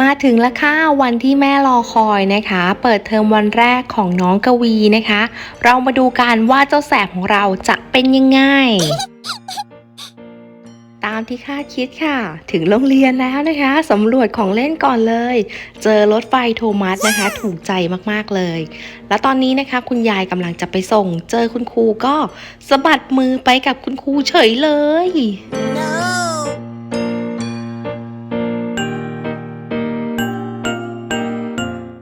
มาถึงแล้วค่ะวันที่แม่รอคอยนะคะ เปิดเทอมวันแรกของน้องกวีนะคะ เรามาดูกันว่าเจ้าแสบของเราจะเป็นยังไง ตามที่คาดคิดค่ะ ถึงโรงเรียนแล้วนะคะสำรวจของเล่นก่อนเลย เจอรถไฟโทมัสนะคะ ถูกใจมากๆเลย แล้วตอนนี้นะคะ คุณยายกำลังจะไปส่ง เจอคุณครูก็สะบัดมือไปกับคุณครูเฉยเลย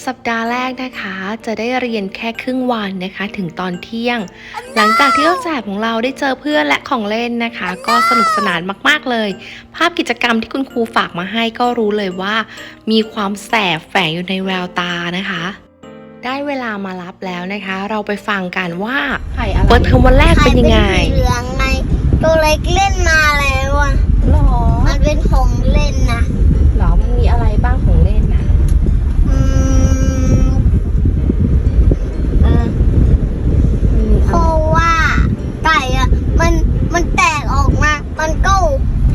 สัปดาห์แรกนะคะ จะได้เรียนแค่ครึ่งวันนะคะ ถึงตอนเที่ยง หลังจากที่เจ้าแสบของเราได้เจอเพื่อนและของเล่นนะคะ ก็สนุกสนานมาก ๆเลย ภาพกิจกรรมที่คุณครูฝากมาให้ก็รู้เลยว่า มีความแสบแฝงอยู่ในแววตานะคะ ได้เวลามารับแล้วนะคะ เราไปฟังกันว่าเปิดเทอมวันแรกเป็นยังไงใครเป็นสีเหลืองไงตัวเล็กเล่นมาแล้วอะหรอมันเป็นของเล่นนะหรอมันมีอะไรบ้างของเล่นนะ อืม อ่ามี เพราะว่าไก่อะ มันมันแตกออกมา มันก็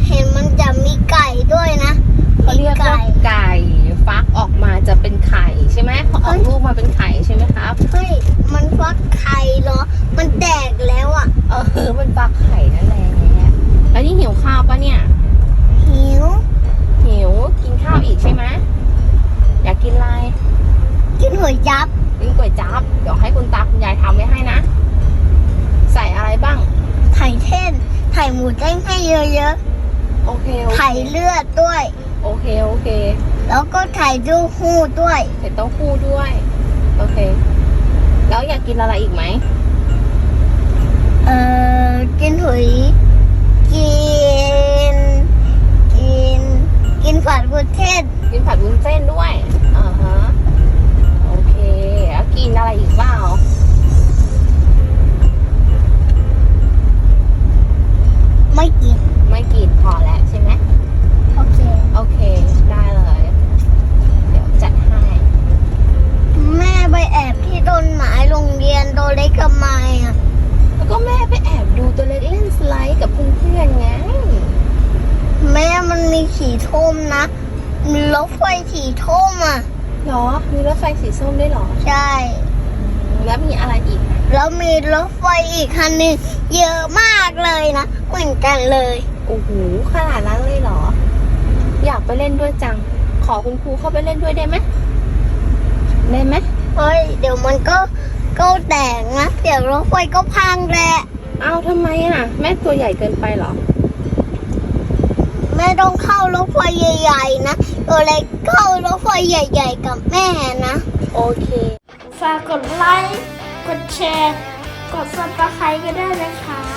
เห็นมันจะมีไก่ด้วยนะ เขาเรียกว่าไก่ฟักออกมาจะเป็นไข่ใช่ไหมพอออกลูกมาเป็นไข่ใช่ไหม ครับ เฮ้ย มันฟักไข่เหรอ มันแตกแล้วอะ เออ มันฟักไข่นั่นแหละแล้วนี่หิวข้าวปะเนี่ย หิว หิว กินข้าวอีกใช่ไหมอยากกินอะไร กินหัวยับ กินก๋วยจั๊บเดี๋ยวให้คุณตาคุณยายทำไว้ให้นะ ใส่อะไรบ้าง ไข่เท่น ไข่หมูเด้งให้เยอะโอเคโอๆเคไข่เลือดด้วย โอเค โอเค แล้วก็ไข่ดูหู้ด้วยใส่เต้าหู้ด้วย โอเค แล้วอยากกินอะไรอีกไหม เอ่อกินหุยกิน กิน กินผัดกุเทศกินผัดวุ้นเส้นด้วยอ่าฮะ โอเค แล้วกินอะไรอีกเปล่า ไม่กิน ไม่กินพอแล้วใช่ไหม โอเค โอเค ได้เลย เดี๋ยวจัดให้ แม่ไปแอบที่ต้นไม้โรงเรียนโดเล็กกับไม้อะ แล้วก็แม่ไปแอบดูตัวเล็กเล่นสไลด์กับเพื่อนๆไง แม่มันมีสีท่ มนะมีรถไฟสีท่มอะเหรอ มีรถไฟสีส้มด้วยเหรอ ใช่ แล้วมีอะไรอีกนะแล้วมีรถไฟอีกคันหนึงเยอะมากเลยนะ เหมือนกันเลย โอ้โหขนาดนั้นเลยเหรอ อยากไปเล่นด้วยจัง ขอคุณครูเข้าไปเล่นด้วยได้ไหมได้ไหมเฮ้ย เดี๋ยวมันก็ก็แตกนะ เดี๋ยวรถไฟก็พังแหละ เอ้าทำไมอะ แม่ตัวใหญ่เกินไปเหรอ แม่ต้องเข้ารถไฟใหญ่ๆนะตัวเล็กเข้ารถไฟใหญ่ๆ กับแม่นะ โอเคฝากกดไลค์ กดแชร์ กดซับสไครต์ก็ได้นะคะ